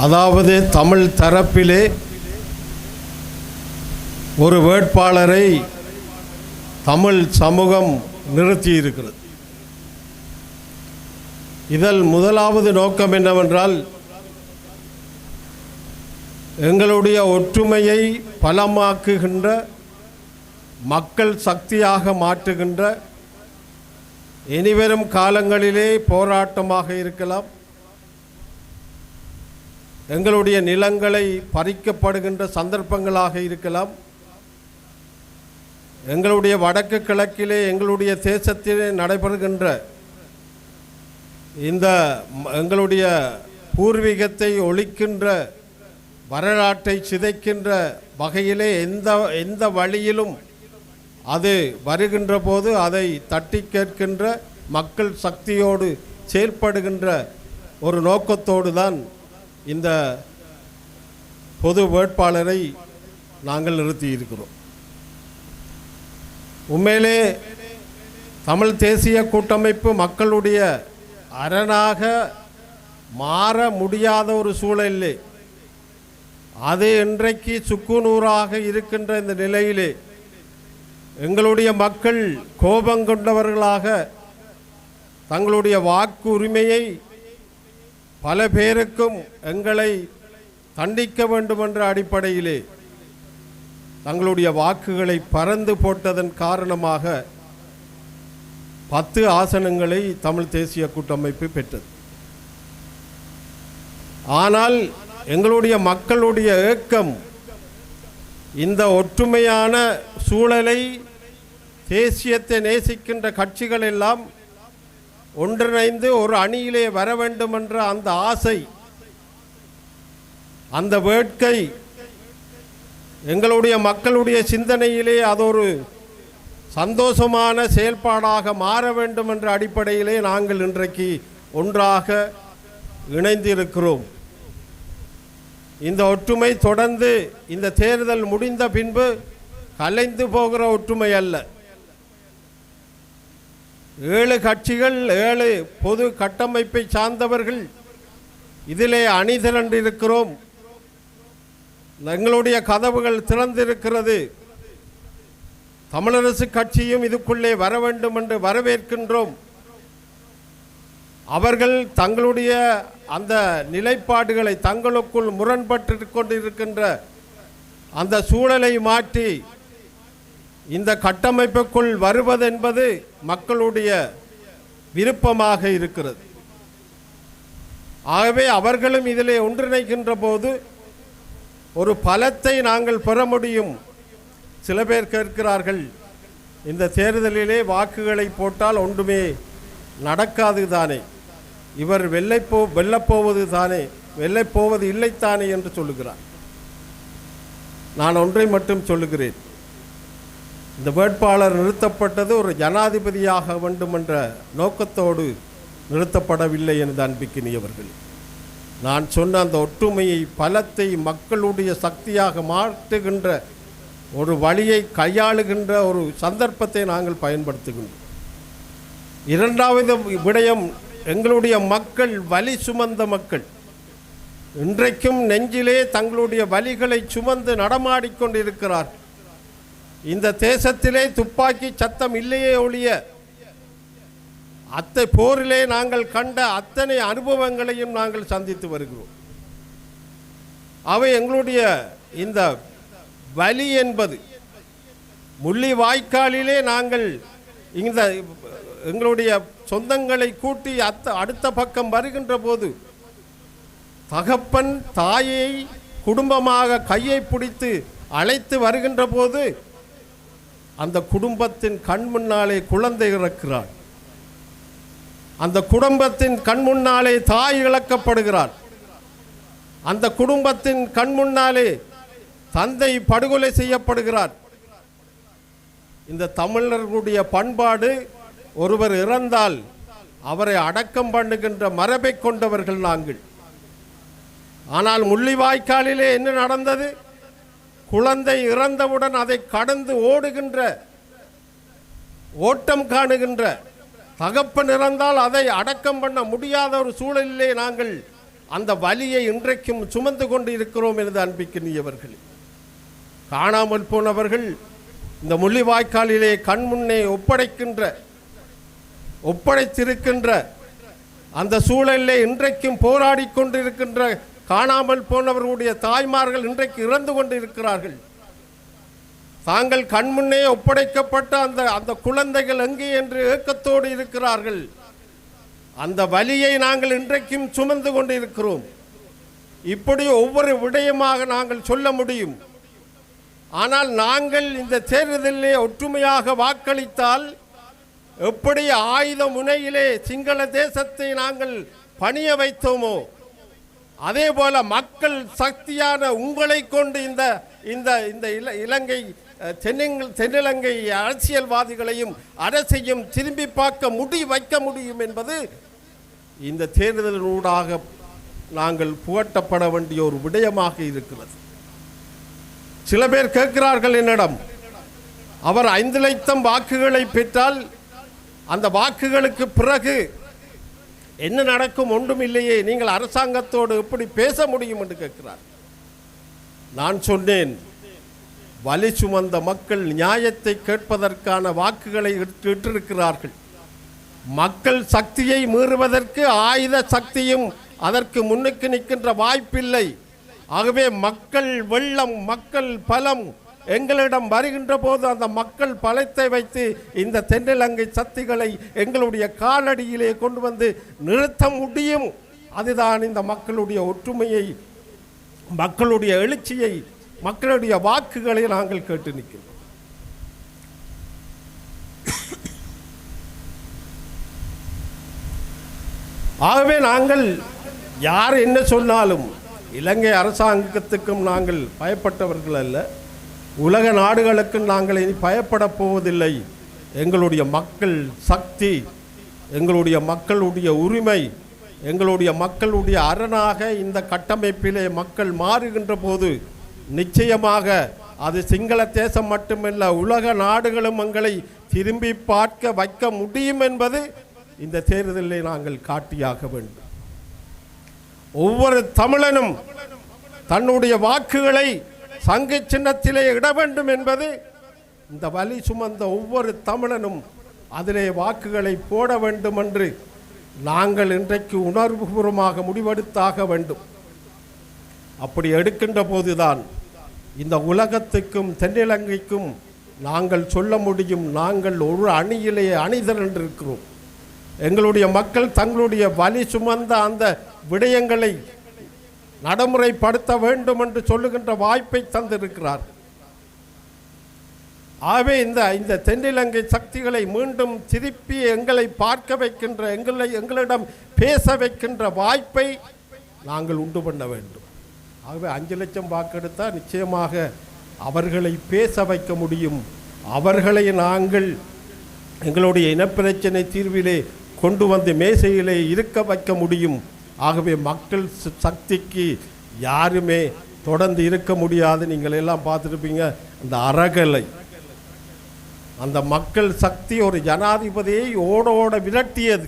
அதாவது தமிழ் தரப்பிலே ஒரு வேட்பாளரை தமிழ் சமூகம் நிறுத்தியிருக்கிறது. இதில் முதலாவது நோக்கம் என்னவென்றால் எங்களுடைய ஒற்றுமையை பலமாக்குகின்ற மக்கள் சக்தியாக மாற்றுகின்ற இனிவரும் காலங்களிலே போராட்டமாக இருக்கலாம். எங்களுடைய நிலங்களை பறிக்கப்படுகின்ற சந்தர்ப்பங்களாக இருக்கலாம். எங்களுடைய வடக்கு கிழக்கிலே எங்களுடைய தேசத்திலே நடைபெறுகின்ற இந்த எங்களுடைய பூர்வீகத்தை ஒழிக்கின்ற வரலாற்றை சிதைக்கின்ற வகையிலே எந்த எந்த வழியிலும் அது வருகின்ற போது அதை தட்டி கேட்கின்ற மக்கள் சக்தியோடு செயல்படுகின்ற ஒரு நோக்கத்தோடு தான் இந்த பொது வேட்பாளரை நாங்கள் நிறுத்தியிருக்கிறோம். உண்மையிலே தமிழ் தேசிய கூட்டமைப்பு மக்களுடைய அரணாக மாற முடியாத ஒரு சூழலிலே அது இன்றைக்கு சுக்குநூறாக இருக்கின்ற இந்த நிலையிலே எங்களுடைய மக்கள் கோபம் கொண்டவர்களாக தங்களுடைய வாக்கு உரிமையை பல பேருக்கும் எங்களை தண்டிக்க வேண்டும் என்ற அடிப்படையிலே தங்களுடைய வாக்குகளை பறந்து போட்டதன் காரணமாக பத்து ஆசனங்களை தமிழ் தேசிய கூட்டமைப்பு பெற்றது. ஆனால் எங்களுடைய மக்களுடைய ஏக்கம் இந்த ஒற்றுமையான சூழலை தேசியத்தை நேசிக்கின்ற கட்சிகள் எல்லாம் ஒன்றிணைந்து ஒரு அணியிலே வர வேண்டும் என்ற அந்த ஆசை அந்த வேட்கை எங்களுடைய மக்களுடைய சிந்தனையிலே அது ஒரு சந்தோஷமான செயல்பாடாக மாற வேண்டும் என்ற அடிப்படையிலே நாங்கள் இன்றைக்கு ஒன்றாக இணைந்திருக்கிறோம். இந்த ஒற்றுமை தொடர்ந்து இந்த தேர்தல் முடிந்த பின்பு கலைந்து போகிற ஒற்றுமை அல்ல. ஏழு கட்சிகள் ஏழு பொது கட்டமைப்பை சார்ந்தவர்கள் இதிலே அணிதிரண்டிருக்கிறோம். எங்களுடைய கதவுகள் திறந்திருக்கிறது. தமிழரசு கட்சியும் இதுக்குள்ளே வர வேண்டும் என்று வரவேற்கின்றோம். அவர்கள் தங்களுடைய அந்த நிலைப்பாடுகளை தங்களுக்குள் முரண்பட்டு கொண்டிருக்கின்ற அந்த சூழலை மாற்றி இந்த கட்டமைப்புக்குள் வருவது என்பது மக்களுடைய விருப்பமாக இருக்கிறது. ஆகவே அவர்களும் இதிலே ஒன்றிணைக்கின்ற போது ஒரு பலத்தை நாங்கள் பெற முடியும். சில பேர் கேட்கிறார்கள் இந்த தேர்தலிலே வாக்குகளை போட்டால் ஒன்றுமே நடக்காது தானே. இவர் வெள்ளைப்போ வெல்லப்போவது தானே வெல்லப்போவது இல்லைத்தானே என்று சொல்லுகிறார். நான் ஒன்றை மட்டும் சொல்லுகிறேன். இந்த வேட்பாளர் நிறுத்தப்பட்டது ஒரு ஜனாதிபதியாக வேண்டும் என்ற நோக்கத்தோடு நிறுத்தப்படவில்லை எனது அன்பிக்கினியவர்கள் நான் சொன்ன அந்த ஒற்றுமையை பலத்தை மக்களுடைய சக்தியாக மாற்றுகின்ற ஒரு வழியை கையாளுகின்ற ஒரு சந்தர்ப்பத்தை நாங்கள் பயன்படுத்துகின்றோம். இரண்டாவது விடயம் எங்களுடைய மக்கள் வலி சுமந்த மக்கள். இன்றைக்கும் நெஞ்சிலே தங்களுடைய வலிகளை சுமந்து நடமாடிக்கொண்டிருக்கிறார்கள். இந்த தேசத்திலே துப்பாக்கி சத்தம் இல்லையே ஒழிய அத்தை போரிலே நாங்கள் கண்ட அத்தனை அனுபவங்களையும் நாங்கள் சந்தித்து வருகிறோம். அவை எங்களுடைய இந்த வலி என்பது முள்ளி வாய்க்காலிலே நாங்கள் இந்த எங்களுடைய சொந்தங்களை கூட்டி அத்த அடுத்த பக்கம் வருகின்ற போது தகப்பன் தாயை குடும்பமாக கையை பிடித்து அழைத்து வருகின்ற போது அந்த குடும்பத்தின் கண் முன்னாலே குழந்தை இறக்கிறாள். அந்த குடும்பத்தின் கண் முன்னாலே தாய் இழக்கப்படுகிறாள். அந்த குடும்பத்தின் கண் முன்னாலே தந்தை படுகொலை செய்யப்படுகிறார். இந்த தமிழர்களுடைய பண்பாடு ஒருவர் இறந்தால் அவரை அடக்கம் பண்ணுகின்ற மரபை கொண்டவர்கள் நாங்கள். ஆனால் முள்ளிவாய்க்காலிலே என்ன நடந்தது? குழந்தை இறந்தவுடன் அதை கடந்து ஓடுகின்ற ஓட்டம் காணுகின்ற தகப்பன் இறந்தால் அதை அடக்கம் பண்ண முடியாத ஒரு சூழலிலே நாங்கள் அந்த வலியை இன்றைக்கும் சுமந்து கொண்டு இருக்கிறோம் எனது அன்பிக்கினியவர்களே காணாமல் போனவர்கள் இந்த முள்ளிவாய்க்காலிலே கண்முன்னே ஒப்படைக்கின்ற ஒப்படைத்திருக்கின்ற அந்த சூழலிலே இன்றைக்கும் போராடி கொண்டிருக்கின்ற காணாமல் போனவர்களுடைய தாய்மார்கள் இன்றைக்கு இறந்து கொண்டிருக்கிறார்கள். தாங்கள் கண்முன்னே ஒப்படைக்கப்பட்ட அந்த அந்த குழந்தைகள் எங்கே என்று ஏக்கத்தோடு இருக்கிறார்கள். அந்த வலியை நாங்கள் இன்றைக்கும் சுமந்து கொண்டிருக்கிறோம். இப்படி ஒவ்வொரு விடயமாக நாங்கள் சொல்ல முடியும். ஆனால் நாங்கள் இந்த தேர்தலிலே ஒற்றுமையாக வாக்களித்தால் எப்படி ஆயுத முனையிலே சிங்கள தேசத்தை நாங்கள் பணிய வைத்தோமோ? அதே போல மக்கள் சக்தியான உங்களை கொண்டு இந்த இந்த இந்த இல இலங்கை அஹ், தென்னிலங்கை அரசியல்வாதிகளையும் அரசையும் திரும்பி பார்க்க முடி வைக்க முடியும் என்பது இந்த தேர்தலினூடாக நாங்கள் புகட்டப்பட வேண்டிய ஒரு விடயமாக இருக்கிறது. சில பேர் கேட்கிறார்கள் என்னிடம் அவர் ஐந்து லட்சம் வாக்குகளை பெற்றால் அந்த வாக்குகளுக்கு பிறகு என்ன நடக்கும் ஒன்றும் இல்லையே நீங்கள் அரசாங்கத்தோடு எப்படி பேச முடியும் என்று கேட்கிறார். நான் சொன்னேன் வலி சுமந்த மக்கள் நியாயத்தை கேட்பதற்கான வாக்குகளை இட்டிருக்கிறார்கள். மக்கள் சக்தியை மீறுவதற்கு ஆயுத சக்தியும் அதற்கு முன்னுக்கு நிற்கின்ற வாய்ப்பில்லை. ஆகவே மக்கள் வெள்ளம் மக்கள் பலம் எங்களிடம் வருகின்ற போது அந்த மக்கள் பழத்தை வைத்து இந்த தென்னிலங்கை சக்திகளை எங்களுடைய காலடியிலே கொண்டு வந்து நிறுத்த முடியும். அதுதான் இந்த மக்களுடைய ஒற்றுமையை மக்களுடைய எழுச்சியை மக்களுடைய வாக்குகளை நாங்கள் கேட்டு நிற்கிறோம். ஆகவே நாங்கள் யார் என்ன சொன்னாலும் இலங்கை அரசாங்கத்துக்கும் நாங்கள் பயப்பட்டவர்கள் அல்ல. உலக நாடுகளுக்கும் நாங்கள் இனி பயப்பட போவதில்லை. எங்களுடைய மக்கள் சக்தி எங்களுடைய மக்களுடைய உரிமை எங்களுடைய மக்களுடைய அரணாக இந்த கட்டமைப்பிலே மக்கள் மாறுகின்ற போது நிச்சயமாக அது சிங்கள தேசம் மட்டுமல்ல உலக நாடுகளும் எங்களை திரும்பி பார்க்க வைக்க முடியும் என்பது இந்த தேர்தலை நாங்கள் காட்டியாக வேண்டும். ஒவ்வொரு தமிழனும் தன்னுடைய வாக்குகளை சங்கு சின்னத்திலே இட வேண்டும் என்பது இந்த வலி சுமந்த ஒவ்வொரு தமிழனும் அதிலே வாக்குகளை போட வேண்டும் என்று நாங்கள் இன்றைக்கு உணர்வுபூர்வமாக முடிவெடுத்தாக வேண்டும். அப்படி எடுக்கின்ற போதுதான் இந்த உலகத்துக்கும் தென்னிலங்கைக்கும் நாங்கள் சொல்ல முடியும் நாங்கள் ஒரு அணியிலே அணிதிரண்டிருக்கிறோம் எங்களுடைய மக்கள் தங்களுடைய வலி சுமந்த அந்த விடயங்களை நடைமுறைப்படுத்த வேண்டும் என்று சொல்லுகின்ற வாய்ப்பை தந்திருக்கிறார். ஆகவே இந்த இந்த தென்னிலங்கை சக்திகளை மீண்டும் திருப்பி எங்களை பார்க்க வைக்கின்ற எங்களை எங்களிடம் பேச வைக்கின்ற வாய்ப்பை நாங்கள் உண்டு பண்ண வேண்டும். ஆகவே அஞ்சு லட்சம் வாக்கெடுத்தால் நிச்சயமாக அவர்களை பேச வைக்க முடியும். அவர்களை நாங்கள் எங்களுடைய இனப்பிரச்சனை தீர்விலே கொண்டு வந்து மேசையிலே இருக்க வைக்க முடியும். ஆகவே மக்கள் சக்திக்கு யாருமே தொடர்ந்து இருக்க முடியாது. நீங்கள் எல்லாம் பார்த்துருப்பீங்க அந்த அறகலை. அந்த மக்கள் சக்தி ஒரு ஜனாதிபதியை ஓட ஓட விரட்டியது.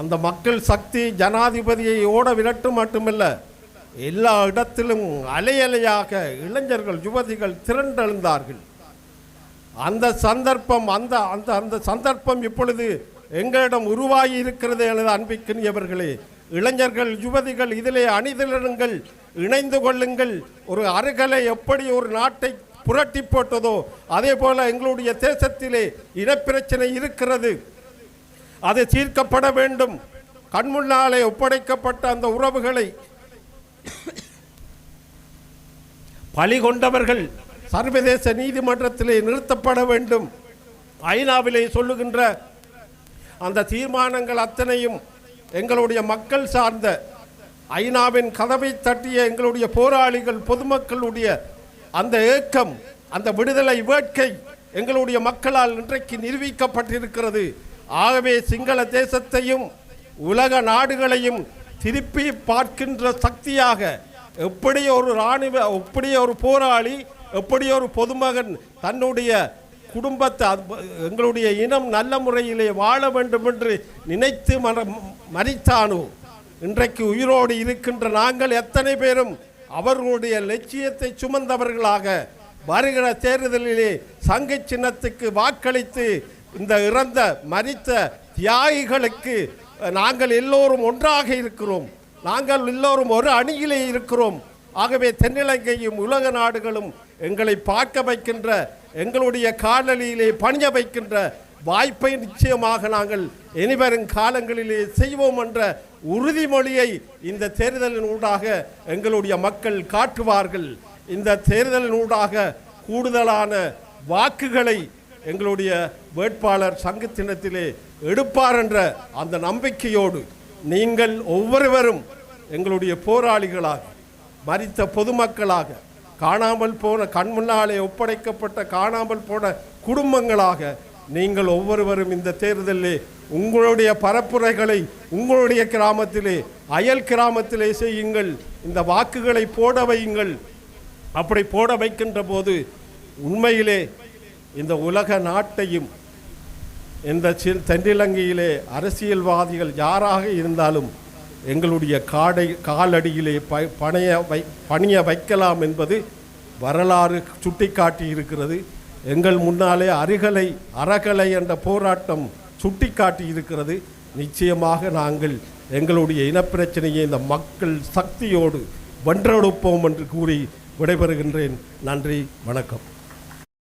அந்த மக்கள் சக்தி ஜனாதிபதியை ஓட விரட்டு மட்டுமல்ல எல்லா இடத்திலும் அலையலையாக இளைஞர்கள் யுவதிகள் திரண்டெழுந்தார்கள். அந்த சந்தர்ப்பம் அந்த அந்த அந்த சந்தர்ப்பம் இப்பொழுது எங்களிடம் உருவாகி இருக்கிறது எனது அன்பிக்கினியவர்களே இளைஞர்கள் யுவதிகள் இதிலே அணிதிரளுங்கள் இணைந்து கொள்ளுங்கள். ஒரு அருகலை எப்படி ஒரு நாட்டை புரட்டி போட்டதோ அதே போல எங்களுடைய தேசத்திலே இனப்பிரச்சனை இருக்கிறது. அது தீர்க்கப்பட வேண்டும். கண்முன்னாலே ஒப்படைக்கப்பட்ட அந்த உறவுகளை பலி கொண்டவர்கள் சர்வதேச நீதிமன்றத்திலே நிறுத்தப்பட வேண்டும். ஐநாவிலே சொல்லுகின்ற அந்த தீர்மானங்கள் அத்தனையும் எங்களுடைய மக்கள் சார்ந்த ஐநாவின் கதவை தட்டிய எங்களுடைய போராளிகள் பொதுமக்களுடைய அந்த ஏக்கம் அந்த விடுதலை வேட்கை எங்களுடைய மக்களால் இன்றைக்கு நிரூபிக்கப்பட்டிருக்கிறது. ஆகவே சிங்கள தேசத்தையும் உலக நாடுகளையும் திருப்பி பார்க்கின்ற சக்தியாக எப்படி ஒரு இராணுவ எப்படி ஒரு போராளி எப்படி ஒரு பொதுமகன் தன்னுடைய குடும்பத்தை அது- எங்களுடைய இனம் நல்ல முறையிலே வாழ வேண்டும் என்று நினைத்து மர மறித்தானோ? இன்றைக்கு உயிரோடு இருக்கின்ற நாங்கள் எத்தனை பேரும் அவர்களுடைய லட்சியத்தை சுமந்தவர்களாக வருகிற தேர்தலிலே சங்க சின்னத்துக்கு வாக்களித்து இந்த இறந்த மறித்த தியாகிகளுக்கு நாங்கள் எல்லோரும் ஒன்றாக இருக்கிறோம். நாங்கள் எல்லோரும் ஒரு அணியிலே இருக்கிறோம். ஆகவே தென்னிலங்கையும் உலக நாடுகளும் எங்களை பார்க்க வைக்கின்ற எங்களுடைய காணொலியிலே பணிய வைக்கின்ற வாய்ப்பை நிச்சயமாக நாங்கள் இனிவரும் காலங்களிலே செய்வோம் என்ற உறுதிமொழியை இந்த தேர்தலின் ஊடாக எங்களுடைய மக்கள் காட்டுவார்கள். இந்த தேர்தலின் ஊடாக கூடுதலான வாக்குகளை எங்களுடைய வேட்பாளர் சங்கத்தினத்திலே எடுப்பார் என்ற அந்த நம்பிக்கையோடு நீங்கள் ஒவ்வொருவரும் எங்களுடைய போராளிகளாக மறித்த பொதுமக்களாக காணாமல் போன கண் முன்னாலே ஒப்படைக்கப்பட்ட காணாமல் போன குடும்பங்களாக நீங்கள் ஒவ்வொருவரும் இந்த தேர்தலிலே உங்களுடைய பரப்புரைகளை உங்களுடைய கிராமத்திலே அயல் கிராமத்திலே செய்யுங்கள். இந்த வாக்குகளை போட வையுங்கள். அப்படி போட வைக்கின்ற போது உண்மையிலே இந்த உலக நாட்டையும் இந்த தென்னிலங்கையிலே அரசியல்வாதிகள் யாராக இருந்தாலும் எங்களுடைய காடை காலடியிலே ப பணைய வை பணிய வைக்கலாம் என்பது வரலாறு சுட்டிக்காட்டி இருக்கிறது. எங்கள் முன்னாலே அருகலை அறகலை என்ற போராட்டம் சுட்டிக்காட்டி இருக்கிறது. நிச்சயமாக நாங்கள் எங்களுடைய இனப்பிரச்சனையை இந்த மக்கள் சக்தியோடு வென்றெடுப்போம் என்று கூறி விடைபெறுகின்றேன். நன்றி வணக்கம்.